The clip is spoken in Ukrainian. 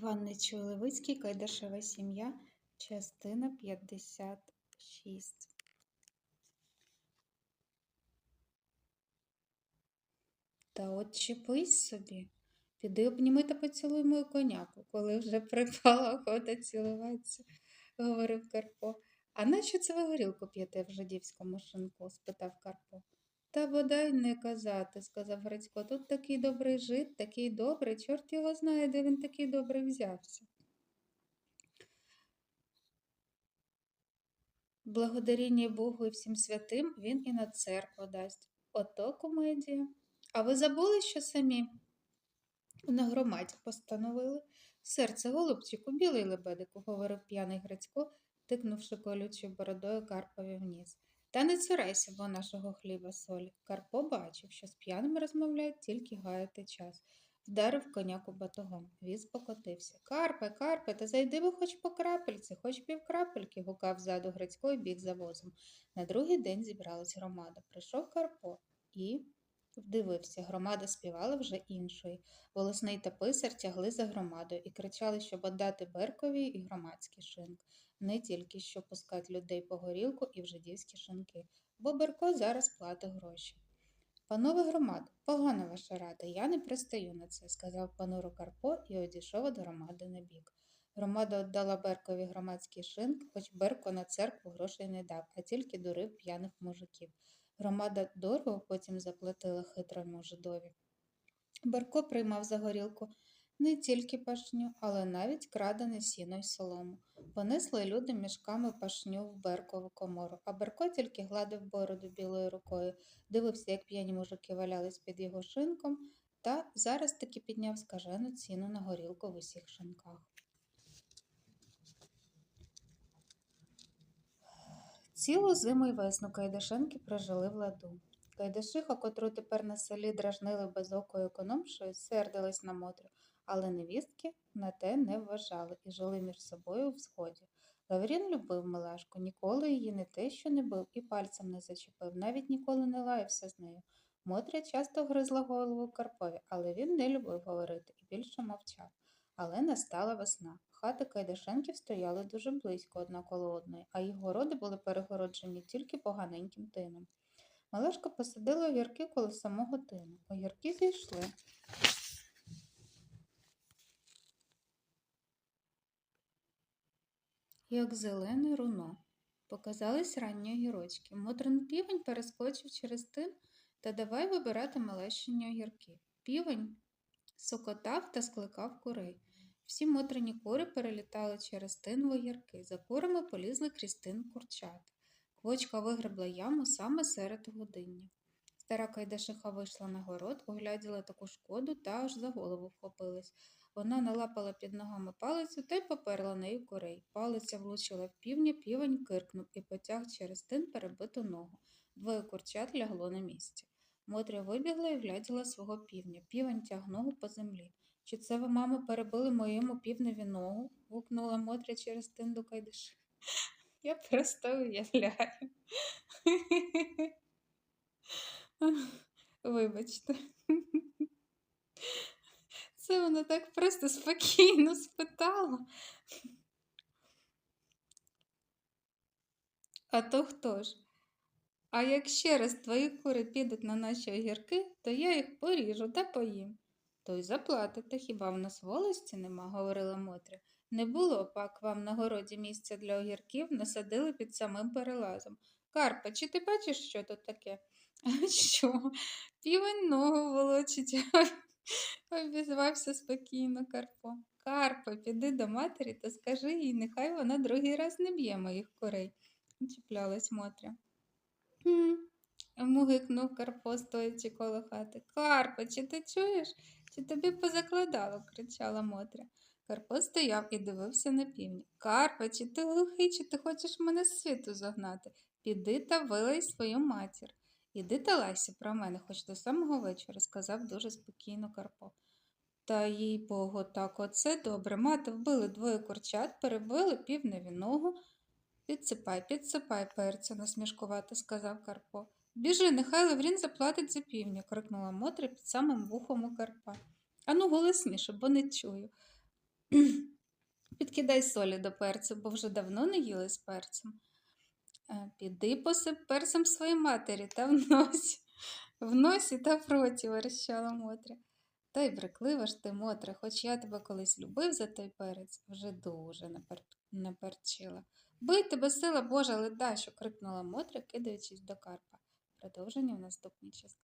Іван Нечуй Левицький, Кайдашева сім'я, частина 56. Та от чепись собі. Піди обніми та поцілуй мою коняку, коли вже припала охота цілуватися, говорив Карпо. А нащо це ви горілку п'єте в жидівському шинку? спитав Карпо. Та бодай не казати, сказав Грицько. Тут такий добрий жит, такий добрий, чорт його знає, де він такий добрий взявся. Благодаріння Богу і всім святим він і на церкву дасть. Ото комедія. А ви забули, що самі на громаді постановили? Серце, голубчику, білий лебедику, говорив п'яний Грицько, тикнувши колючою бородою Карпові вниз. Та не цурайся, бо нашого хліба солі. Карпо бачив, що з п'яним розмовляють тільки гаяти час. Вдарив коняку батогом. Віз покотився. Карпе, Карпе, та зайди ви хоч по крапельці, хоч півкрапельки, гукав ззаду Грицько і біг за возом. На другий день зібралась громада. Прийшов Карпо і вдивився. Громада співала вже іншої. Волосний та писар тягли за громадою і кричали, щоб отдати Беркові і громадський шинк не тільки що пускать людей по горілку і в жидівські шинки, бо Берко зараз платить гроші. Панове громад, погана ваша рада, я не пристаю на це, сказав пануру Карпо і одійшов від громади на бік. Громада віддала Беркові громадський шинк, хоч Берко на церкву грошей не дав, а тільки дурив п'яних мужиків. Громада дорого потім заплатила хитрому жидові. Берко приймав за горілку не тільки пашню, але навіть крадене сіно й солому. Понесли люди мішками пашню в Беркову комору, а Берко тільки гладив бороду білою рукою, дивився, як п'яні мужики валялись під його шинком, та зараз таки підняв скажену ціну на горілку в усіх шинках. Цілу зиму й весну Кайдашенки прожили в ладу. Кайдашиха, котру тепер на селі дражнили безокою економшою, сердилась на Мотрю, але невістки на те не вважали і жили між собою в сході. Лаврін любив Милашку, ніколи її не те, що не бив, і пальцем не зачепив, навіть ніколи не лаявся з нею. Мотря часто гризла голову Карпові, але він не любив говорити і більше мовчав. Але настала весна. Хати Кайдашенків стояли дуже близько одна коло одної, а їх городи були перегороджені тільки поганеньким тином. Малешка посадила огірки коло самого тину. Огірки зійшли. Як зелене руно. Показались ранні огірочки. Мотрин півень перескочив через тин та давай вибирати малещині огірки. Півень сокотав та скликав курей. Всі мотрині кури перелітали через тин в огірки. За курами полізли крізь тин курчата. Квочка вигребла яму саме серед годиння. Стара Кайдашиха вийшла на город, огляділа таку шкоду та аж за голову вхопилась. Вона налапала під ногами палицю та й поперла нею курей. Палиця влучила в півня, півень киркнув і потяг через тин перебиту ногу. Двоє курчат лягло на місці. Мотря вибігла і гляділа свого півня. Півень тяг ногу по землі. Чи це ви, мамо, перебили моєму півневі ногу? гукнула Мотря через тин до Кайдаши. Я просто уявляю. Вибачте. Це вона так просто спокійно спитала. А то хто ж? А як ще раз твої кури підуть на наші огірки, то я їх поріжу та поїм. То й заплатите, хіба в нас волості нема, говорила Мотря. Не було пак вам на городі місця для огірків, насадили під самим перелазом. Карпа, чи ти бачиш, що тут таке? А що? Півень ногу волочить, обізвався спокійно Карпо. Карпо, піди до матері та скажи їй, нехай вона другий раз не б'є моїх курей, чіплялась Мотря. «Хм», мугикнув Карпо, стоячи коло хати. Карпо, чи ти чуєш? Чи тобі позакладало? кричала Мотря. Карпо стояв і дивився на півні. Карпе, чи ти глухий, чи ти хочеш мене з світу загнати? Піди та вилай свою матір. Іди та лайся про мене хоч до самого вечора, сказав дуже спокійно Карпо. Та їй богу, так оце добре. Мати вбили двоє курчат, перебили півневі ногу. Підсипай, підсипай, перця, насмішкувато сказав Карпо. Біжи, нехай Лаврін заплатить за півня, крикнула Мотря під самим вухом у Карпа. Ану, голосніше, бо не чую. Підкидай солі до перцю, бо вже давно не їли з перцем. Е, Піди посип перцем своїй матері та в носі, в носі та в роті, верещала Мотря. Та й бреклива ж ти, Мотре, хоч я тебе колись любив за той перець, вже дуже напер... наперчила. Бий тебе, сила Божа, леда, що крикнула Мотря, кидаючись до Карпа. Продовження в наступній частині.